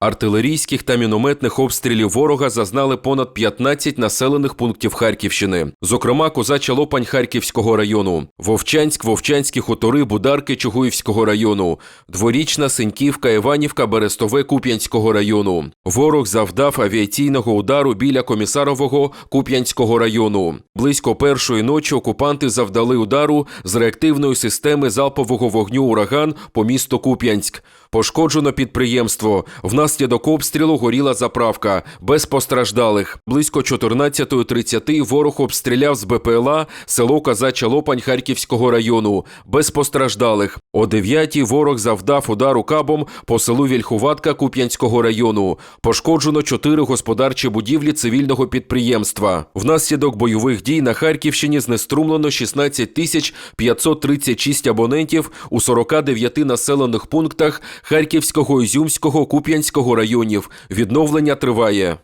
Артилерійських та мінометних обстрілів ворога зазнали понад 15 населених пунктів Харківщини, зокрема Козача Лопань Харківського району, Вовчанськ, Вовчанські хутори, Бударки Чугуївського району, Дворічна, Синьківка, Іванівка, Берестове Куп'янського району. Ворог завдав авіаційного удару біля Комісарового Куп'янського району. Близько першої ночі окупанти завдали удару з реактивної системи залпового вогню ураган по місту Куп'янськ. Пошкоджено підприємство. Внаслідок обстрілу горіла заправка. Без постраждалих. Близько 14.30 ворог обстріляв з БПЛА село Казача Лопань Харківського району. Без постраждалих. О 9 ворог завдав удару кабом по селу Вільхуватка Куп'янського району. Пошкоджено чотири господарчі будівлі цивільного підприємства. Внаслідок бойових дій на Харківщині знеструмлено 16 тисяч 536 абонентів у 49 населених пунктах Харківського, Ізюмського, Куп'янського районів. Відновлення триває.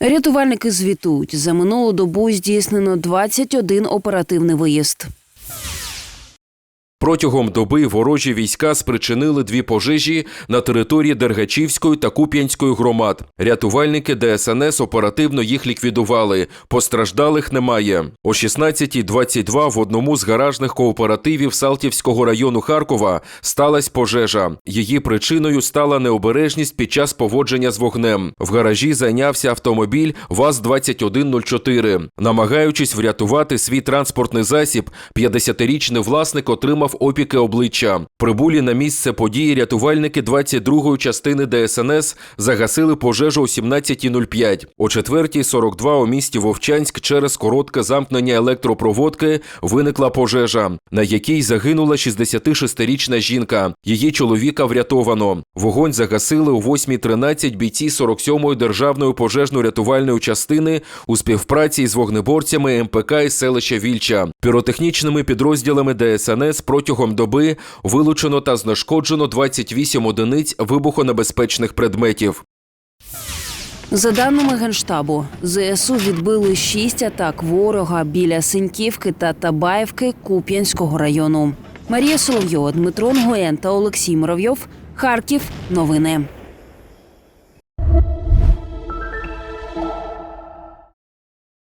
Рятувальники звітують, за минулу добу здійснено 21 оперативний виїзд. Протягом доби ворожі війська спричинили дві пожежі на території Дергачівської та Куп'янської громад. Рятувальники ДСНС оперативно їх ліквідували. Постраждалих немає. О 16.22 в одному з гаражних кооперативів Салтівського району Харкова сталася пожежа. Її причиною стала необережність під час поводження з вогнем. В гаражі зайнявся автомобіль ВАЗ-2104. Намагаючись врятувати свій транспортний засіб, 50-річний власник отримав опіки обличчя. Прибулі на місце події рятувальники 22-ї частини ДСНС загасили пожежу о 17.05. О 4.42 у місті Вовчанськ через коротке замкнення електропроводки виникла пожежа, на якій загинула 66-річна жінка. Її чоловіка врятовано. Вогонь загасили о 8.13 бійці 47-ї державної пожежно-рятувальної частини у співпраці з вогнеборцями МПК із селища Вільча. Піротехнічними підрозділами ДСНС протягом доби вилучено та знешкоджено 28 одиниць вибухонебезпечних предметів. За даними Генштабу, ЗСУ відбили шість атак ворога біля Синьківки та Табаївки Куп'янського району. Марія Соловйова, Дмитро Нгоєн та Олексій Муравйов. Харків. Новини.